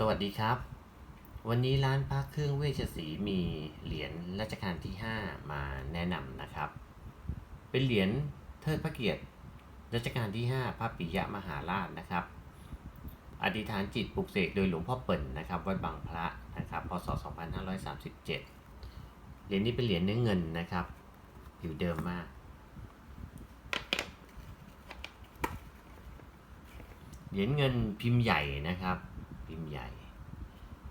สวัสดีครับ วันนี้ร้านพระเครื่องเวชศรีมีเหรียญรัชกาลที่ 5 มาแนะนำนะครับ เป็นเหรียญเทิดพระเกียรติรัชกาลที่ 5 พระปิยมหาราชนะครับ อธิษฐานจิตปลุกเสกโดยหลวงพ่อเปิ่นนะครับวัดบางพระนะครับพศ 2537 เหรียญนี้เป็นเหรียญเนื้อเงินนะครับอยู่เดิมมาก เหรียญเงินพิมพ์ใหญ่นะครับ พิมพ์ใหญ่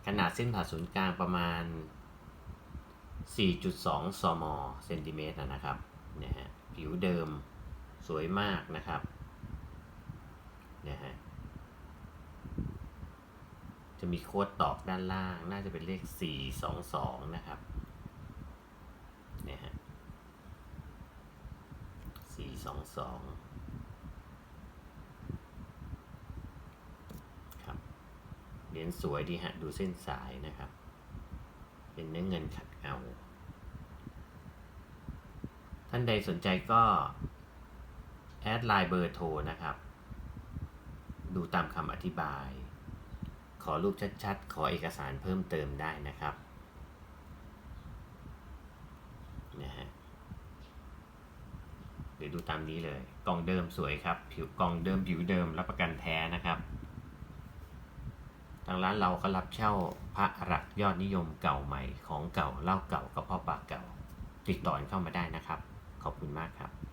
ขนาดเส้นผ่าศูนย์กลางประมาณ 4.2ซมเซนติเมตรนะครับเนี่ยฮะผิวเดิมสวยมากนะครับเนี่ยฮะจะมีโค้ดตอกด้านล่าง น่าจะเป็นเลข 422 นะครับเนี่ยฮะ422 ครับ เหรียญสวยดีฮะ ดูเส้นสายนะครับ เป็นเนื้อเงินขัดเงา ท่านใดสนใจก็ แอดไลน์เบอร์โทรนะครับ ดูตามคำอธิบาย ขอรูปชัดๆ ขอเอกสารเพิ่มเติมได้นะครับนะฮะเดี๋ยวดูตามนี้เลย กล่องเดิมสวยครับ ผิวกล่องเดิมผิวเดิมรับประกันแท้นะครับ ทางร้านเราก็รับเช่าพระหลักยอดนิยมเก่าใหม่ของเก่าเล่าเก่ากับพ่อปากเก่า ติดต่อเข้ามาได้นะครับ ขอบคุณมากครับ